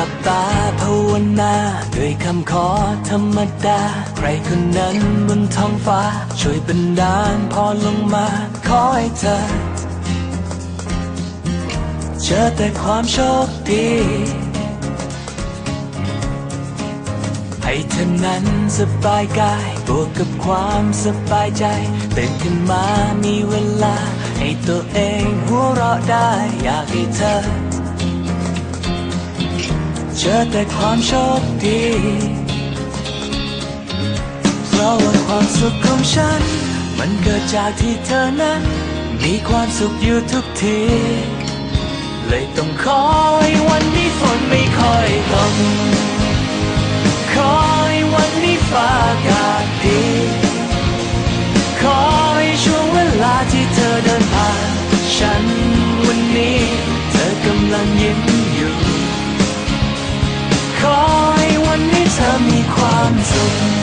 ลับตาภาวนาด้วยคำขอธรรมดา ใครคนนั้นบนท้องฟ้า ช่วยบันดาลพรลงมา ขอให้เธอ เจอแต่ความโชคดี ให้เธอนั้นสบายกาย บวกกับความสบายใจตื่นขึ้นมามีเวลา ให้ตัวเองหัวเราะได้อยากให้เธอ เจอแต่ความโชคดี เพราะว่าความสุขของฉัน มันเกิดจากที่เธอนั้น มีความสุขอยู่ทุกที เลยต้องขอยวันนี้ฝนไม่ค่อยตกขอยวันนี้ ค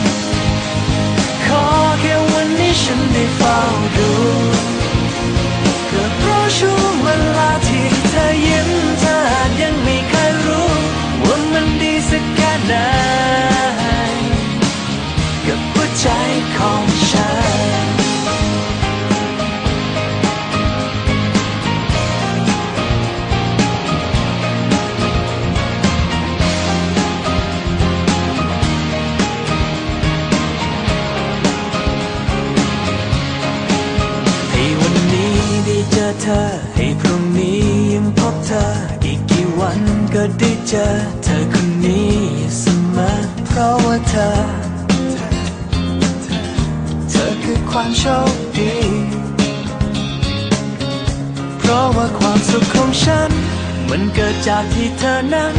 ธอ ให้พรุ่งนี้ยังพบเธอ อีกกี่วันก็ได้เจอ เธอคนนี้อยู่เสมอเพราะว่าเธอ เธอคือความโชคดี เพราะว่าความสุขของฉัน มันเกิดจากที่เธอนั้น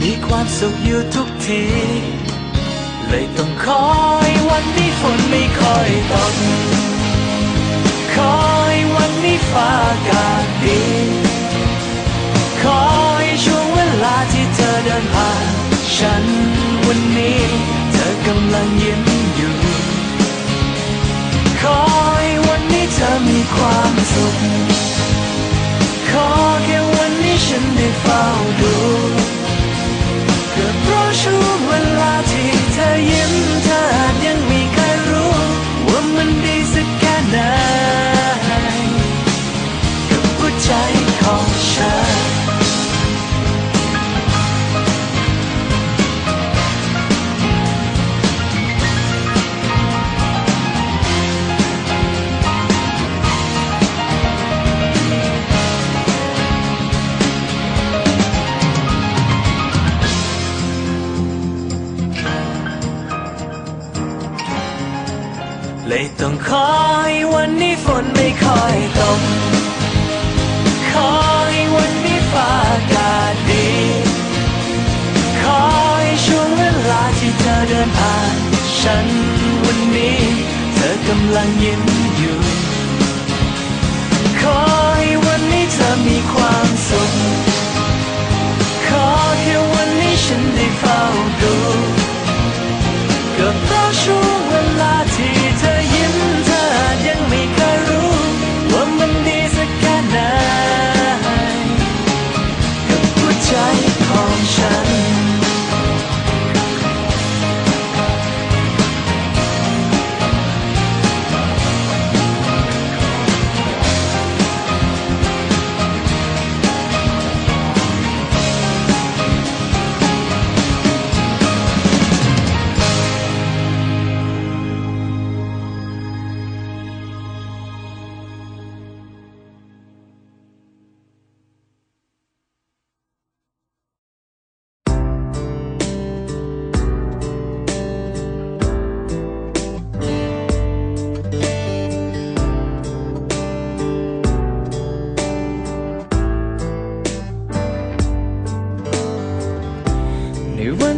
มีความสุขอยู่ทุกที เลยต้องขอให้วันนี้ฝนไม่ค่อยตกขอให้วันนี้ ฟ้าอากาศดี ขอให้ช่วงเวลาที่เธอเดินผ่าน ฉันวันนี้ เธอกำลังยิ้มอยู่ ขอให้วันนี้เธอมีความสุข ขอแค่วันนี้ฉันได้เฝ้าดู เลยต้องขอให้วันนี้ฝนไม่ค่อยตกขอให้วันนี้ฟ้าอากาศดีขอให้ช่วงเวลาที่เธอเดินผ่าน ฉันวันนี้ เธอกำลังยิ้มอยู่ขอให้วันนี้เธอมีความสุขขอแค่วันนี้ฉันได้เฝ้าดู ก็เพราะช่ว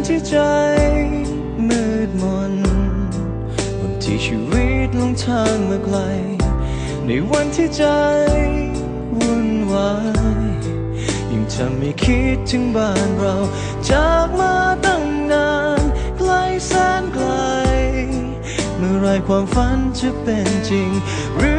ที่ใจมืดมนวันที่ชีวิตลงทางมาไกล ในวันที่ใจวุ่นวายยิ่งทำให้คิดถึงบ้านเรา จากมาตั้งนานไกลแสนไกล เมื่อไรความฝันจะเป็นจริงหรือ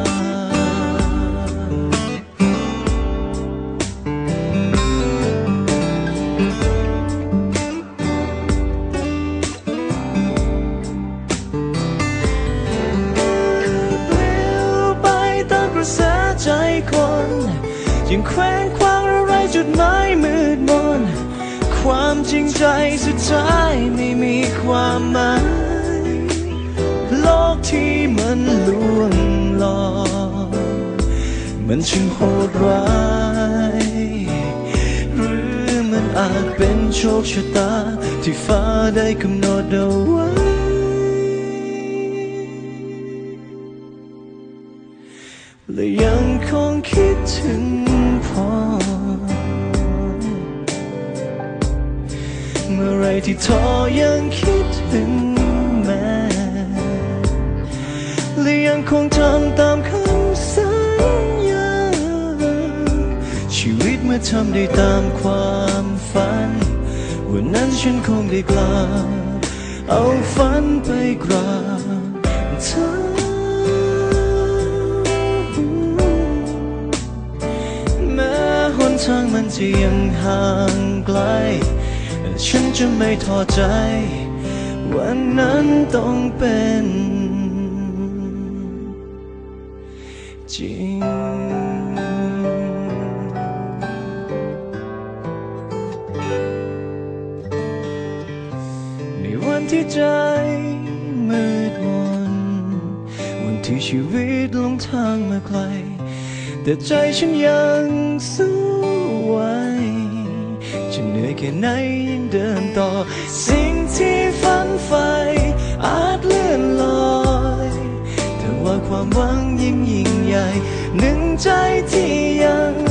ยังแขวนคว้างอะไรจุดหมายมืดมน ความจริงใจสุดท้ายไม่มีความหมาย โลกที่มันลวงหลอกมันช่างโหดร้ายหรือมันอาจเป็นโชคชะตา ที่ฟ้าได้กำหนดเอาไว้และยังคงคิดถึง ที่ท้อยังคิดถึงแม่และยังคงทำตามคำสัญญา ชีวิตเมื่อทำได้ตามความฝัน วันนั้นฉันคงได้กล่าเอาฝันไปกราบเธอแม้หนทางมันจะยังห่างไกล ฉันจะไม่ท้อใจ วันนั้นต้องเป็น จริงในวันที่ใจมืดมนวันที่ชีวิตหลงทางมาไกล แต่ใจฉันยังสู้ ค่ไหนยังเดินต่อ สิ่งที่ฝันใฝ่อาจเลื่อนลอยแต่ว่าความหวังยิ่งยิ่งใหญ่หนึ่งใจที่ยัง